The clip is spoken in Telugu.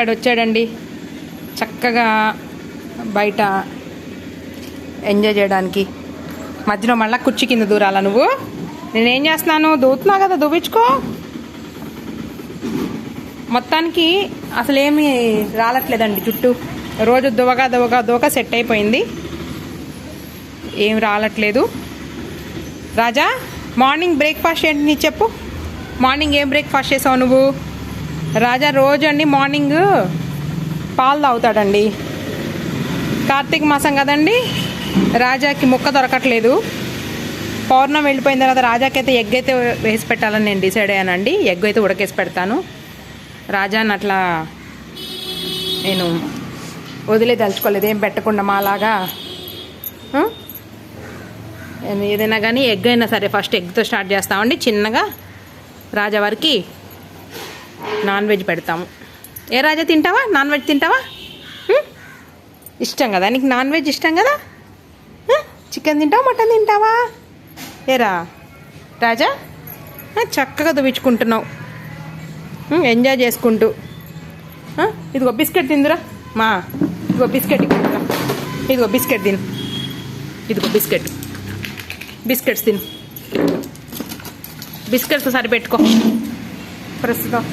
ఇక్కడ వచ్చాడండి చక్కగా బయట ఎంజాయ్ చేయడానికి. మధ్యలో మళ్ళా కుర్చీ కింద దూరాలా నువ్వు? నేనేం చేస్తున్నాను? దూతున్నా కదా దూపించుకో. మొత్తానికి అసలు రాలట్లేదండి చుట్టూ. రోజు దువగా దువగా దువక సెట్ అయిపోయింది. ఏం రాలట్లేదు. రాజా మార్నింగ్ బ్రేక్ఫాస్ట్ ఏంటి నీ చెప్పు. మార్నింగ్ ఏం బ్రేక్ఫాస్ట్ చేసావు నువ్వు? రాజా రోజు అండి మార్నింగ్ పాలు తాగుతాడండి. కార్తీక మాసం కదండి రాజాకి ముక్క దొరకట్లేదు. పౌర్ణం వెళ్ళిపోయిన తర్వాత రాజాకి అయితే ఎగ్ అయితే వేసి పెట్టాలని నేను డిసైడ్ అయ్యానండి. ఎగ్ అయితే ఉడకేసి పెడతాను. రాజాని అట్లా నేను వదిలే తలుచుకోలేదు. ఏం పెట్టకుండా మాలాగా ఏదైనా కానీ ఎగ్ అయినా సరే ఫస్ట్ ఎగ్తో స్టార్ట్ చేస్తామండి. చిన్నగా రాజా వారికి నాన్ వెజ్ పెడతాము. ఏ రాజా తింటావా? నాన్ వెజ్ తింటావా? ఇష్టం కదా? నీకు నాన్ వెజ్ ఇష్టం కదా? చికెన్ తింటావా? మటన్ తింటావా? ఏరా రాజా చక్కగా దువ్వించుకుంటున్నావు. ఎంజాయ్ చేసుకుంటూ. ఇదిగో బిస్కెట్ తిందురా. మా ఇదిగో బిస్కెట్ ఇక్కడ ఇదిగో బిస్కెట్ తిను. ఇదిగో బిస్కెట్. బిస్కెట్స్ తిను. బిస్కెట్స్ సరిపెట్టుకో. ప్రస్తుతం.